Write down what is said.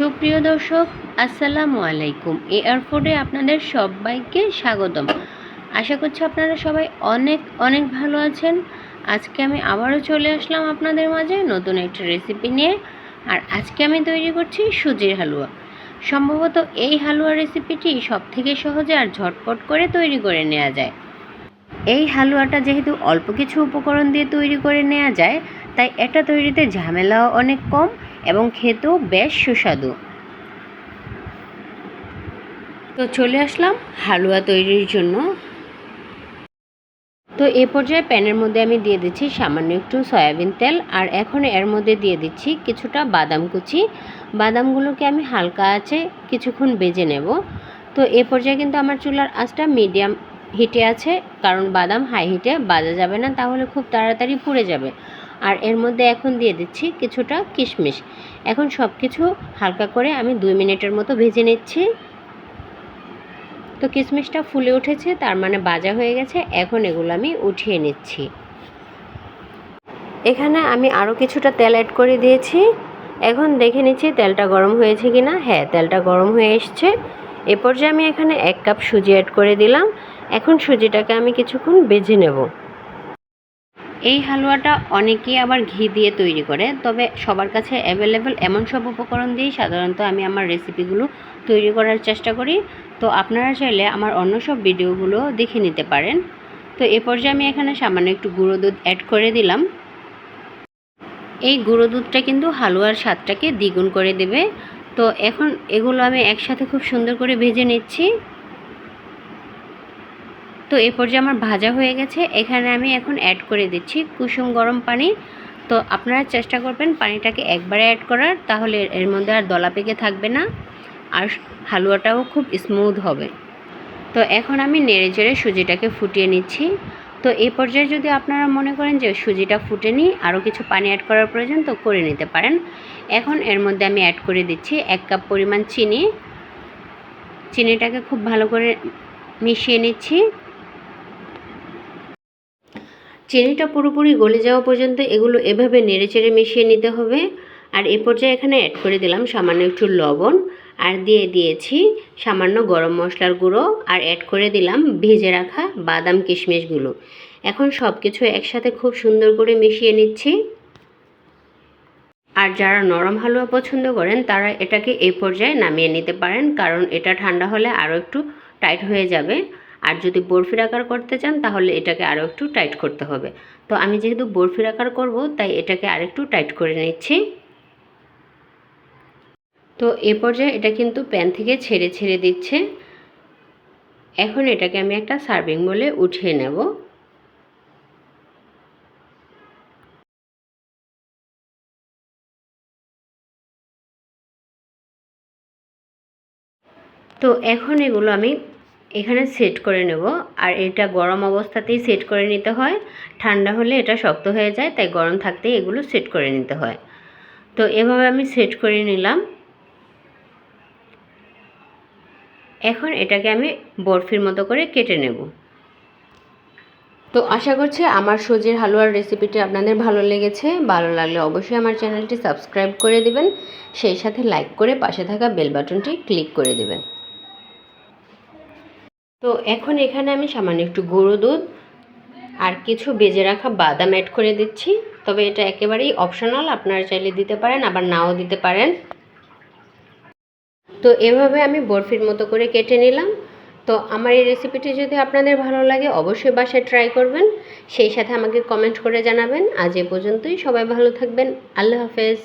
সুপ্রিয় দর্শক, আসসালামু আলাইকুম। এয়ারপোর্টে আপনাদের সবাইকে স্বাগতম। আশা করছি আপনারা সবাই অনেক অনেক ভালো আছেন। আজকে আমি আবারও চলে আসলাম আপনাদের মাঝে নতুন একটা রেসিপি নিয়ে। আর আজকে আমি তৈরি করছি সুজির হালুয়া। সম্ভবত এই হালুয়া রেসিপিটি সব থেকে সহজে আর ঝটপট করে তৈরি করে নেওয়া যায়। এই হালুয়াটা যেহেতু অল্প কিছু উপকরণ দিয়ে তৈরি করে নেওয়া যায়, তাই এটা তৈরিতে ঝামেলাও অনেক কম। এবং খেতেও বেশ সুস্বাদু। তো চলে আসলাম হালুয়া তৈরির জন্য। তো এ পর্যায়ে প্যানের মধ্যে আমি দিয়ে দিচ্ছি সামান্য একটু সয়াবিন তেল আর এখন এর মধ্যে দিয়ে দিচ্ছি কিছুটা বাদাম কুচি। বাদামগুলোকে আমি হালকা আছে কিছুক্ষণ বেজে নেব। তো এ পর্যায়ে কিন্তু আমার চুলার আঁচটা মিডিয়াম হিটে আছে, কারণ বাদাম হাই হিটে বাজা যাবে না, তাহলে খুব তাড়াতাড়ি পুড়ে যাবে। আর এর মধ্যে এখন দিয়ে দিচ্ছি কিছুটা কিশমিশ। এখন সব কিছু হালকা করে আমি দুই মিনিটের মতো ভেজে নিচ্ছি। তো কিশমিশটা ফুলে উঠেছে, তার মানে বাজা হয়ে গেছে। এখন এগুলো আমি উঠিয়ে নিচ্ছি। এখানে আমি আরও কিছুটা তেল অ্যাড করে দিয়েছি। এখন দেখে নিচ্ছি তেলটা গরম হয়েছে কি না হ্যাঁ তেলটা গরম হয়ে এসছে। এ পর্যায়ে আমি এখানে এক কাপ সুজি অ্যাড করে দিলাম। এখন সুজিটাকে আমি কিছুক্ষণ বেজে নেব। এই হালুয়াটা অনেকেই আবার ঘি দিয়ে তৈরি করে, তবে সবার কাছে অ্যাভেলেবেল এমন সব উপকরণ দিয়েই সাধারণত আমি আমার রেসিপিগুলো তৈরি করার চেষ্টা করি। তো আপনারা চাইলে আমার অন্য সব ভিডিওগুলো দেখে নিতে পারেন। তো এ পর্যায়ে আমি এখানে সামান্য একটু গুঁড়ো দুধ অ্যাড করে দিলাম। এই গুঁড়ো দুধটা কিন্তু হালুয়ার স্বাদটাকে দ্বিগুণ করে দেবে। তো এখন এগুলো আমি একসাথে খুব সুন্দর করে ভেজে নিচ্ছি। তো এ পর্যায়ে আমার ভাজা হয়ে গেছে। এখানে আমি এখন অ্যাড করে দিচ্ছি কুসুম গরম পানি। তো আপনারা চেষ্টা করবেন পানিটাকে একবারে অ্যাড করার, তাহলে এর মধ্যে আর দলা পেকে থাকবে না। আর হালুয়াটাও খুব স্মুথ হবে। তো এখন আমি নেড়ে চেড়ে সুজিটাকে ফুটিয়ে নিচ্ছি। তো এই পর্যায়ে যদি আপনারা মনে করেন যে সুজিটা ফুটেনি, আরও কিছু পানি অ্যাড করার প্রয়োজন, তো করে নিতে পারেন। এখন এর মধ্যে আমি অ্যাড করে দিচ্ছি এক কাপ পরিমাণ চিনি। চিনিটাকে খুব ভালো করে মিশিয়ে নিচ্ছি। চিনিটা পুরোপুরি গলে যাওয়া পর্যন্ত এগুলো এভাবে নেড়েচেড়ে মিশিয়ে নিতে হবে। আর এ পর্যায়ে এখানে অ্যাড করে দিলাম সামান্য একটু লবণ। আর দিয়ে দিয়েছি সামান্য গরম মশলার গুঁড়ো। আর অ্যাড করে দিলাম ভেজে রাখা বাদাম কিশমিশগুলো এখন সব কিছু একসাথে খুব সুন্দর করে মিশিয়ে নিচ্ছি। আর যারা নরম হালুয়া পছন্দ করেন, তারা এটাকে এই পর্যায়ে নামিয়ে নিতে পারেন। কারণ এটা ঠান্ডা হলে আরও একটু টাইট হয়ে যাবে। আর যদি বরফির আকার করতে চান, তাহলে এটাকে আরও একটু টাইট করতে হবে। তো আমি যেহেতু বরফির আকার করব, তাই এটাকে আরেকটু টাইট করে নিচ্ছি। তো এ পর্যায়ে এটা কিন্তু প্যান থেকে ছেড়ে ছেড়ে দিচ্ছে। এখন এটাকে আমি একটা সার্ভিং বলে উঠিয়ে নেব। তো এখন এগুলো আমি এখানে সেট করে নেব। আর এটা গরম অবস্থাতেই সেট করে নিতে হয়। ঠান্ডা হলে এটা শক্ত হয়ে যায়, তাই গরম থাকতেই এগুলো সেট করে নিতে হয়। তো এভাবে আমি সেট করে নিলাম। এখন এটাকে আমি বরফির মতো করে কেটে নেব। তো আশা করছি আমার সজির হালুয়ার রেসিপিটি আপনাদের ভালো লেগেছে। ভালো লাগলে অবশ্যই আমার চ্যানেলটি সাবস্ক্রাইব করে দিবেন। সেই সাথে লাইক করে পাশে থাকা বেল বাটনটি ক্লিক করে দেবেন। তো এখন এখানে আমি সামান্য একটু গুঁড়ো দুধ আর কিছু বেজে রাখা বাদাম অ্যাড করে দিচ্ছি। তবে এটা একেবারেই অপশনাল আপনারা চাইলে দিতে পারেন, আবার নাও দিতে পারেন। তো এভাবে আমি বরফির মতো করে কেটে নিলাম। তো আমার এই রেসিপিটি যদি আপনাদের ভালো লাগে, অবশ্যই বাসায় ট্রাই করবেন। সেই সাথে আমাকে কমেন্ট করে জানাবেন। আজ এ পর্যন্তই, সবাই ভালো থাকবেন। আল্লাহ হাফেজ।